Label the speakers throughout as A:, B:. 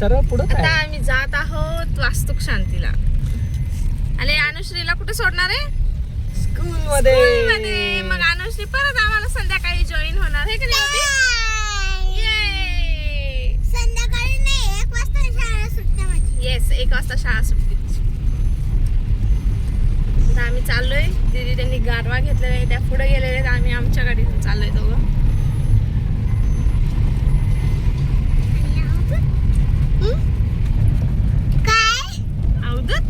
A: सरळ पुढं
B: आता आम्ही जात आहोत वास्तुक शांतीला आणि अनुश्रीला कुठे सोडणार आहे?
A: स्कूल मध्ये
B: मग अनुश्री परत आम्हाला संध्याकाळी जॉईन होणार आहे की नाही? Yay!
C: संध्याकाळी नाही एक वाजता शाळा सुटते माझी.
B: येस एक वाजता शाळा सुटते. आता आम्ही चाललोय. दीदी त्यांनी गारवा घेतलेला आहे त्या पुढे गेलेले आहेत. आम्ही आमच्या गाडीतून चाललोय दोघं
C: काय
B: अवधूत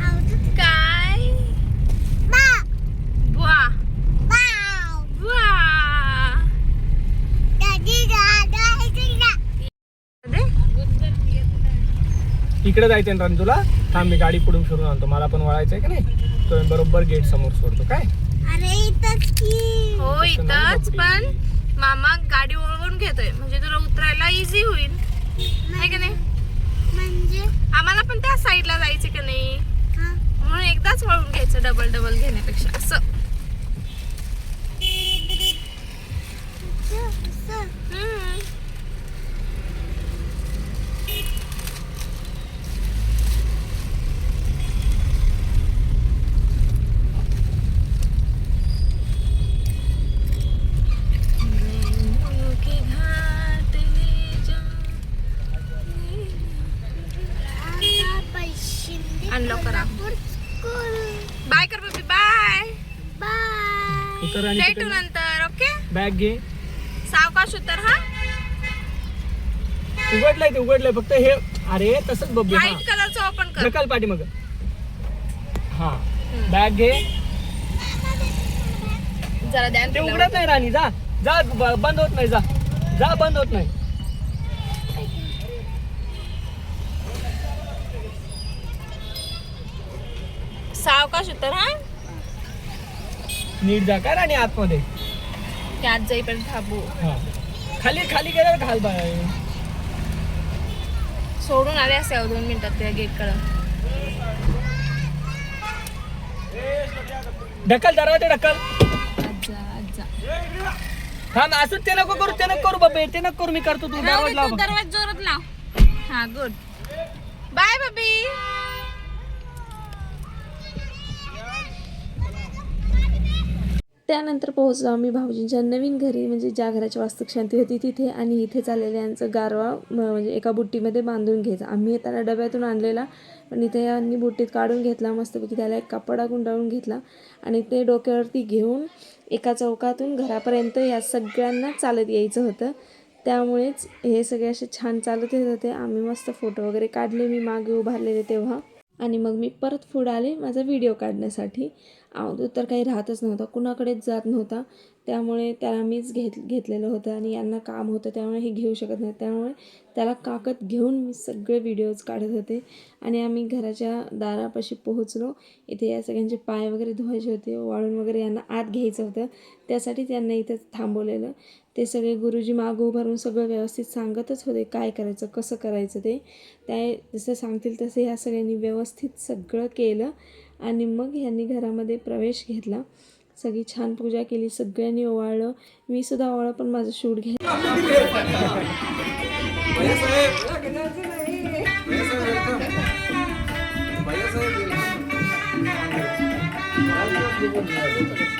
C: आवडत
B: काय
C: बा
B: बुवा
C: बाव
B: बुवा
C: दादी दादा इकडे
B: अरे,
A: इकडे जायचं ना तुला थांब मी गाडी पुढून फिरून आणतो. मला पण वळायचंय का नाही? तो बरोबर गेट समोर सोडतो. काय?
C: अरे इथंच की.
B: हो
A: नाही
B: इथंच. पण मामा गाडी वळवून घेतोय. म्हणजे तुला उतरायला इझी होईल. आहे का नाही?
C: म्हणजे?
B: आम्हाला पण त्या साईडला जायचं का नाही?
C: हा.
B: म्हणून एकदाच वळून घ्यायचं डबल डबल घेण्यापेक्षा. असं, Unlock करा. बाय कर बेबी बाय
C: बाय
A: उतर आणि
B: भेटू नंतर ओके
A: बॅग घे.
B: सावकाश उतर हा.
A: उघडलंय ते उघडलंय. फक्त हे अरे तसंच बघ
B: व्हाईट कलरचं ओपन कर.
A: ढकल पाठी मग. हा. बॅग घे.
B: जरा ध्यान
A: ते. उघडत नाही राणी जा. जा बंद होत नाही जा. जा बंद होत नाही.
B: सावकाश उतर हा
A: नीट जा काय राणी आतमध्ये.
B: त्यात जाईपर्यंत थांबू.
A: हा. खाली खाली गेल्यावर घाल बाय
B: सोडून आले असे दोन मिनिटात त्या गेटकडे.
A: ढकल दरवाजा ढकल.
B: आजा आजा
A: थांब असं ते नको करू ते नको करू बाबे ते नको करू मी करतो तू लाव.
B: दरवाजा जोरात लाव. हा गुड बाय बबी
D: त्यानंतर पोहोचलो आम्ही भाऊजींच्या नवीन घरी म्हणजे ज्या घराची वास्तुक शांती होती तिथे आणि इथे चाललेलं यांचं गारवा म्हणजे एका बुट्टीमध्ये बांधून घ्यायचा आम्ही येताना डब्यातून आणलेला पण इथे यांनी बुट्टीत काढून घेतला मस्तपैकी त्याला एक कपडा गुंडाळून घेतला आणि ते डोक्यावरती घेऊन एका चौकातून घरापर्यंत या सगळ्यांना चालत यायचं होतं. त्यामुळेच हे सगळे असे छान चालत येत होते. आम्ही मस्त फोटो वगैरे काढले मी मागे उभारलेले तेव्हा. आणि मग मी परत पुढे आले माझा व्हिडिओ काढण्यासाठी. अवधूत तर काही राहतच नव्हता कुणाकडेच जात नव्हता. त्यामुळे त्याला मीच घेत घेतलेलं होतं आणि यांना काम होतं त्यामुळे हे घेऊ शकत नाही. त्यामुळे त्याला काकत घेऊन मी सगळे व्हिडिओज काढत होते आणि आम्ही घराच्या दारापाशी पोहोचलो. इथे या सगळ्यांचे पाय वगैरे धुवायचे होते वाळून वगैरे यांना आत घ्यायचं होतं. त्यासाठी त्यांना इथं थांबवलेलं. ते सगळे गुरुजी मागं उभारून सगळं व्यवस्थित सांगतच होते काय करायचं कसं करायचं ते. त्या जसं सांगतील तसं ह्या सगळ्यांनी व्यवस्थित सगळं केलं आणि मग ह्यांनी घरामध्ये प्रवेश घेतला. सगळी छान पूजा केली सगळ्यांनी ओवाळलं. मी सुद्धा ओवाळलं पण माझं शूट
B: घे Thank you.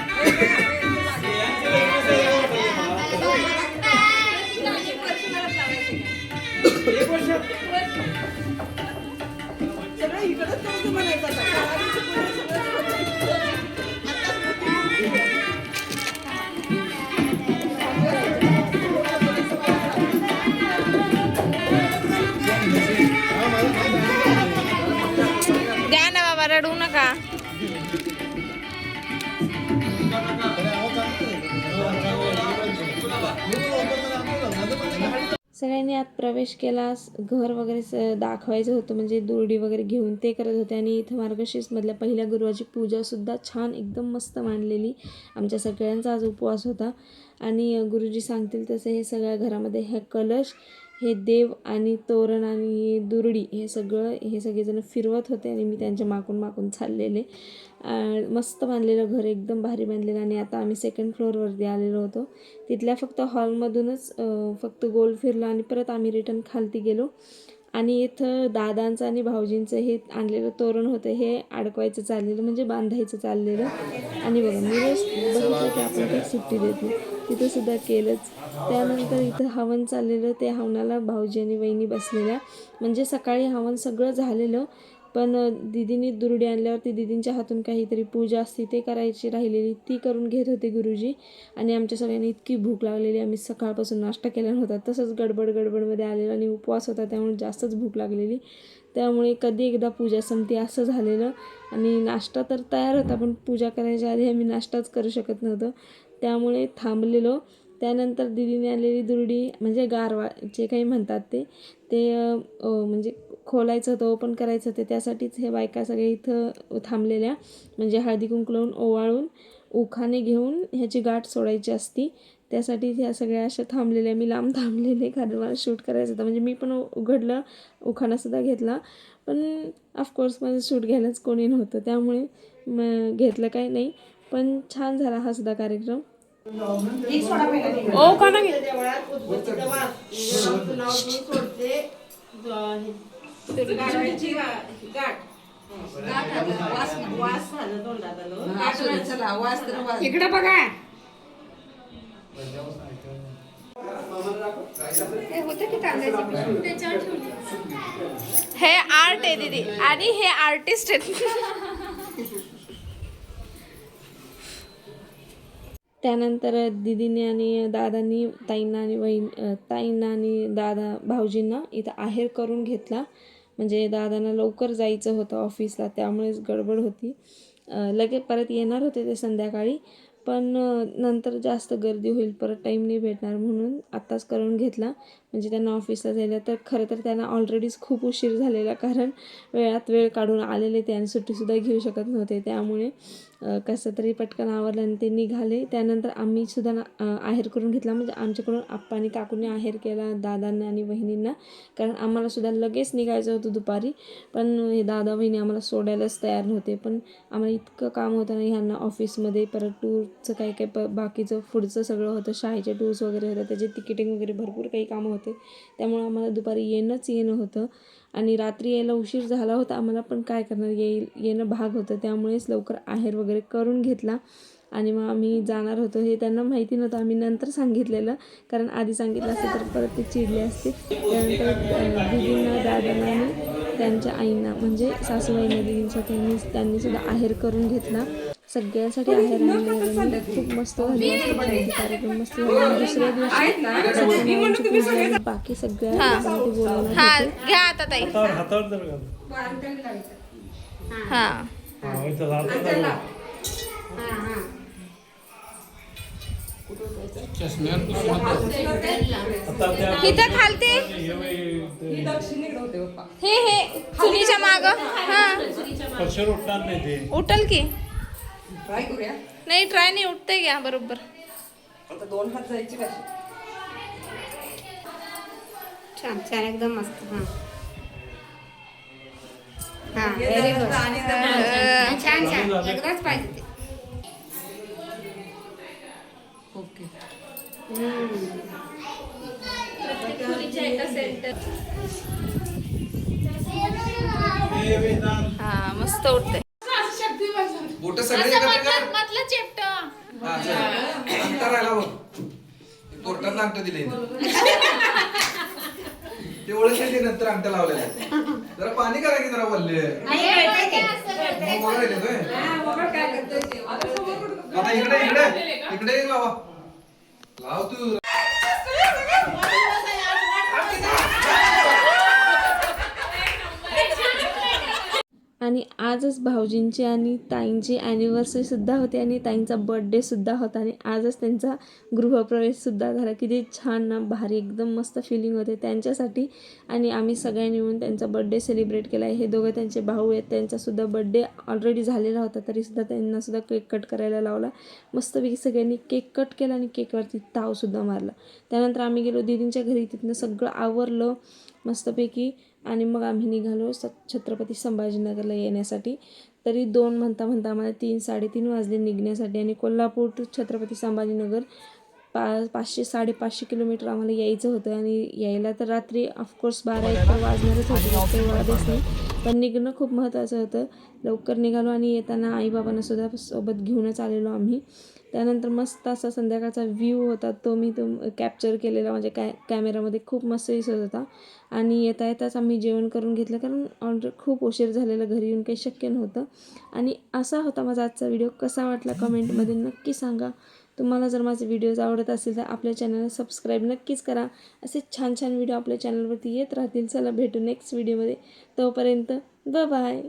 D: सगळ्यांनी आत प्रवेश केला घर वगैरे स दाखवायचं होतं म्हणजे दुर्डी वगैरे घेऊन ते करत होते आणि इथं मार्गशीर्षमधल्या पहिल्या गुरुवाची पूजासुद्धा छान एकदम मस्त मांडलेली. आमच्या सगळ्यांचा आज उपवास होता. आणि गुरुजी सांगतील तसे हे सगळ्या घरामध्ये हे कलश. हे देव आणि तोरण आणि दुरडी हे सगळं हे सगळेजण फिरवत होते आणि मी त्यांच्या मागून मागून चाललेले. मस्त बांधलेलं घर एकदम भारी बांधलेलं आणि आता आम्ही सेकंड फ्लोअरवरती आलेलो होतो. तिथल्या फक्त हॉलमधूनच फक्त गोल फिरलो आणि परत आम्ही रिटर्न खालती गेलो. आणि इथं दादांचं आणि भाऊजींचं हे आणलेलं तोरण होतं हे अडकवायचं चाललेलं म्हणजे बांधायचं चाललेलं. आणि बघा मी रोज बघितलं की आपण ते सुट्टी देत नाही. तिथं सुद्धा केलंच. त्यानंतर इथं हवन चाललेलं ते हवनाला भाऊजी आणि वहिनी बसलेल्या. म्हणजे सकाळी हवन सगळं झालेलं. पण दिदीनी दुरडी आणल्यावरती दिदींच्या हातून काहीतरी पूजा असते ते करायची राहिलेली ती करून घेत होते गुरुजी. आणि आमच्या सगळ्यांनी इतकी भूक लागलेली आम्ही सकाळपासून नाश्ता केला नव्हता. तसंच गडबड गडबडमध्ये आलेला आणि उपवास होता त्यामुळे जास्तच भूक लागलेली. त्यामुळे कधी एकदा पूजा संपती असं झालेलं. आणि नाश्ता तर तयार होता पण पूजा करायच्या आधी आम्ही नाश्ताच करू शकत नव्हतो. त्यामुळे थांबलेलो. त्यानंतर दिदीने आणलेली दुरडी म्हणजे गारवा जे काही म्हणतात ते ते म्हणजे खोलायचं होतं ओपन करायचं होतं त्यासाठीच हे बायका सगळे इथं थांबलेल्या. म्हणजे हळदी कुंकू लावून ओवाळून उखाणे घेऊन ह्याची गाठ सोडायची असती. त्यासाठी ह्या सगळ्या अशा थांबलेल्या. मी लांब थांबलेले कारण मला शूट करायचं होतं. म्हणजे मी पण उघडलं उखाणासुद्धा घेतला. पण ऑफकोर्स माझं शूट घ्यायलाच कोणी नव्हतं. त्यामुळे म घेतलं काही नाही. पण छान झाला हा सुद्धा कार्यक्रम.
B: ओ
E: इकडे बघा.
B: हे आर्ट आहे दीदी. आणि हे आर्टिस्ट आहेत.
D: त्यानंतर दिदीने आणि दादांनी ताईंना आणि वहीन अ, ताईंना आणि दादा भाऊजींना इथं आहेर करून घेतला. म्हणजे दादांना लवकर जायचं होतं ऑफिसला त्यामुळेच गडबड होती. लगेच परत येणार होते ते संध्याकाळी पण नंतर जास्त गर्दी होईल परत टाईम नाही भेटणार म्हणून आत्ताच करून घेतला. म्हणजे त्यांना ऑफिसला जायला तर खरं तर त्यांना ऑलरेडीच खूप उशीर झालेला कारण वेळात वेळ काढून आलेले ते आणि सुट्टीसुद्धा घेऊ शकत नव्हते. त्यामुळे कसं तरी पटकन आवरलं आणि ते निघाले. त्यानंतर आम्ही सुद्धा ना आहेर करून घेतला. म्हणजे आमच्याकडून आप्पा आणि काकूने आहेर केला दादांना आणि बहिणींना कारण आम्हाला सुद्धा लगेच निघायचं होतं दुपारी. पण हे दादा बहिणी आम्हाला सोडायलाच तयार नव्हते. पण आम्हाला इतकं काम होतं ना ह्यांना ऑफिसमध्ये परत टूरचं काही काही प बाकीचं पुढचं सगळं होतं. शाळेचे टूर्स वगैरे होतं. त्याचे तिकिटिंग वगैरे भरपूर काही कामं होतं. त्यामुळं आम्हाला दुपारी येणंच येणं होतं. आणि रात्री यायला उशीर झाला होता. आम्हाला पण काय करणार? येईल येणं भाग होतं. त्यामुळेच लवकर आहेर वगैरे करून घेतला. आणि मग आम्ही जाणार होतो. हे त्यांना माहिती नव्हतं. आम्ही नंतर सांगितलेलं. कारण आधी सांगितलं असतं तर परत ते चिडले असते. त्यानंतर दिदींना दादांना आणि त्यांच्या आईंना. म्हणजे सासूबाईंना दिदींच्या त्यांनी त्यांनीसुद्धा आहेर करून घेतला. सगळ्यांसाठी आहेर आणलेला खूप मस्त झाली. कार्यक्रम मस्त झाला. दुसऱ्या दिवशी सत्यनारायणची पूजा आणि बाकी सगळ्या बोलवणार
B: हा घ्या आता ताई. हा.
F: हा, इथं
B: खालते.
F: हे
B: हे हे चुलीच्या माग. हा. उठल की.
E: ट्राय करूया.
B: नाही ट्राय नाही उठते घ्या बरोबर.
E: आता दोन हात जायची छान छान एकदम मस्त हा. हा व्हेरी गुड छान छान एकदाच पाहिजे ते. ओके.
B: हा मस्त उठते
G: बोट सगळे एकत्र कर.
B: मधलं चेपट
G: हा, चल. अंतर राहिला बघ. कोर्टात अंगठ दिले ते ओळख ते नंतर अंगठ लावलेलं. जरा पाणी करा की जरा वल्ले. मग बघा इथे होय. आता इकडे इकडे. इकडे लावा लाव तू.
D: आणि आजच भाऊजींची आणि ताईंची ॲनिव्हर्सरीसुद्धा होती आणि ताईंचा बड्डेसुद्धा होता आणि आजच त्यांचा गृहप्रवेशसुद्धा झाला. किती छान ना भारी एकदम मस्त फिलिंग होते त्यांच्यासाठी. आणि आम्ही सगळ्यांनी मिळून त्यांचा बड्डे सेलिब्रेट केला आहे. हे दोघं त्यांचे भाऊ आहेत. त्यांचासुद्धा बड्डे ऑलरेडी झालेला होता. तरीसुद्धा त्यांनासुद्धा केक कट करायला लावला. मस्तपैकी सगळ्यांनी केक कट केला आणि केकवरती तावसुद्धा मारला. त्यानंतर आम्ही गेलो दीदींच्या घरी. तिथनं सगळं आवरलं. मस्तपैकी आणि मग आम्ही निघालो स छत्रपती संभाजीनगरला येण्यासाठी. तरी दोन म्हणता म्हणता आम्हाला तीन साडेतीन वाजले निघण्यासाठी आणि कोल्हापूर टू छत्रपती संभाजीनगर पा पाचशे साडेपाचशे किलोमीटर आम्हाला यायचं होतं आणि यायला तर रात्री ऑफकोर्स बारा एक वाजणारच होतं काही वाजच नाही. पण निघणं खूप महत्त्वाचं होतं. लवकर निघालो आणि येताना आईबाबांनासुद्धा सोबत घेऊनच आलेलो आम्ही. त्यानंतर मस्त असा संध्याकाळचा व्ह्यू होता. तो मी तो कॅप्चर केलेला. माझ्या कॅ कॅमेरामध्ये खूप मस्त दिसत होता. आणि येता येताच आम्ही जेवण करून घेतलं. कारण ऑर्डर खूप उशीर झालेला. घरी येऊन काही शक्य नव्हतं. आणि असा होता माझा आजचा व्हिडिओ कसा वाटला कमेंटमध्ये नक्की सांगा. तुम्हाला जर माझे व्हिडिओज आवडत असतील तर आपल्या चॅनलला सबस्क्राईब नक्कीच करा. असे छान छान व्हिडिओ आपल्या चॅनलवरती येत राहतील. चला भेटू नेक्स्ट व्हिडिओमध्ये तोपर्यंत ब बाय